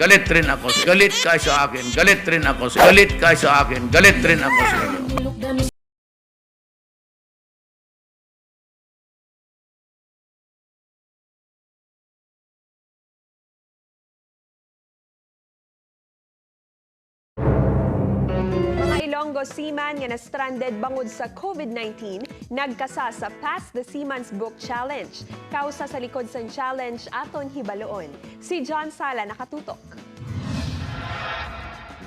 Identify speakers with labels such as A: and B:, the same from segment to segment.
A: galit rin ako. Galit ka sa akin, galit rin ako. Galit ka sa akin, galit rin ako sa inyo.
B: Mga Ilonggo seaman nga na-stranded bangod sa COVID-19 nagkasa sa Pass the Seaman's Book Challenge. Kausa sa likod sa challenge aton hibaloon. Si John Sala nakatutok.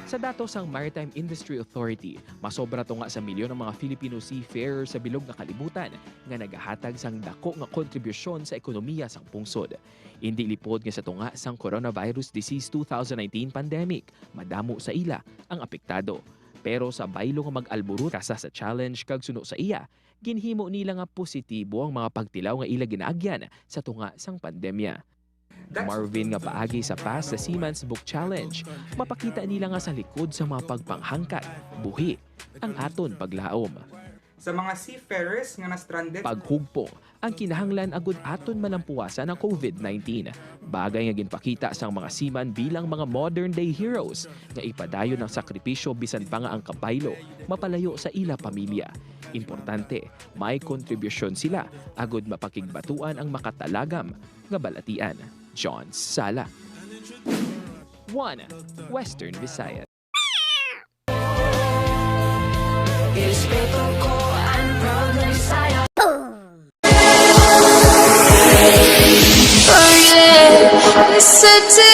C: Sa datos ang Maritime Industry Authority, masobra to nga sa milyon ng mga Filipino seafarers sa bilog nga kalibutan nga nagahatag sang dako nga kontribusyon sa ekonomiya sang pungsod. Hindi lipod nga sa tunga sang Coronavirus Disease 2019 pandemic, madamo sa ila ang apektado. Pero sa baylo nga mag-alburot kasa sa challenge kag suno sa iya, ginhimo nila nga positibo ang mga pagtilaw nga ila ginaagyan sa tunga sang pandemya. Marvin nga paagi sa Pass the Seaman's Book Challenge, mapakita nila nga sa likod sa mga pagpanghangkat, buhi, ang aton paglaom.
D: Sa mga seafarers nga na-stranded
C: Paghugpong, ang kinahanglan agud aton malampuasan ang COVID-19. Bagay nga ginpakita sa mga seaman bilang mga modern day heroes nga ipadayon ng sakripisyo bisan pa nga ang kabaylo mapalayo sa ila pamilya. Importante, may kontribusyon sila agud mapakigbatuan ang makatalagam nga balatian. John Sala. 1. Western Visayas. City.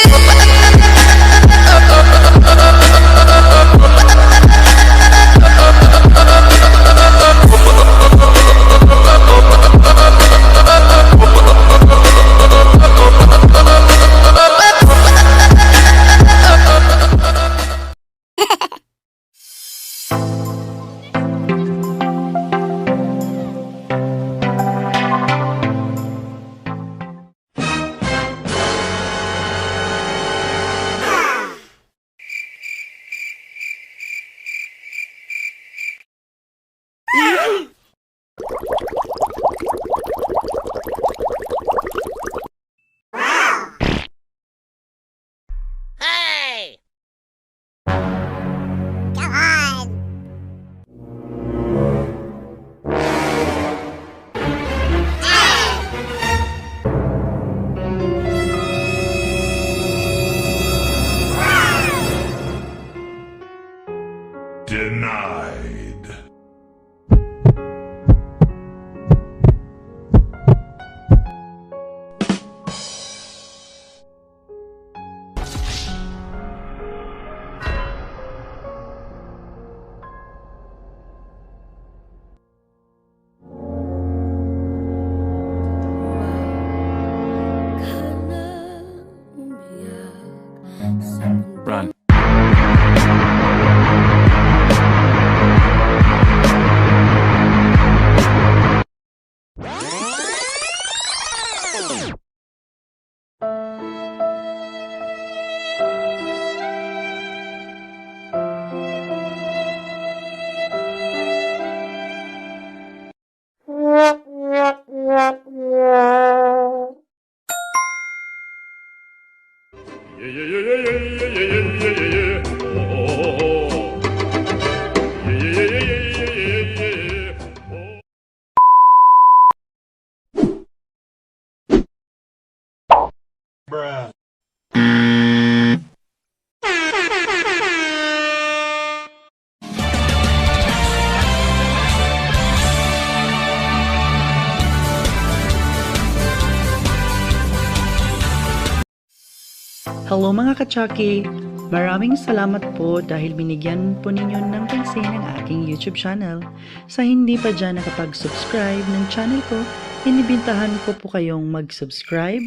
E: Hello mga kachaki! Maraming salamat po dahil binigyan po ninyo ng pansin ang aking YouTube channel. Sa hindi pa dyan nakapag-subscribe ng channel ko, inibintahan ko po kayong mag-subscribe,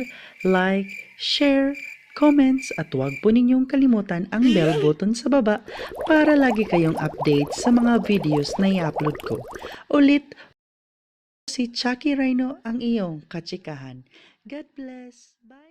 E: like, share, comments at huwag po ninyong kalimutan ang bell button sa baba para lagi kayong update sa mga videos na i-upload ko. Ulit, si Chucky Rhino ang iyong kachikahan. God bless! Bye!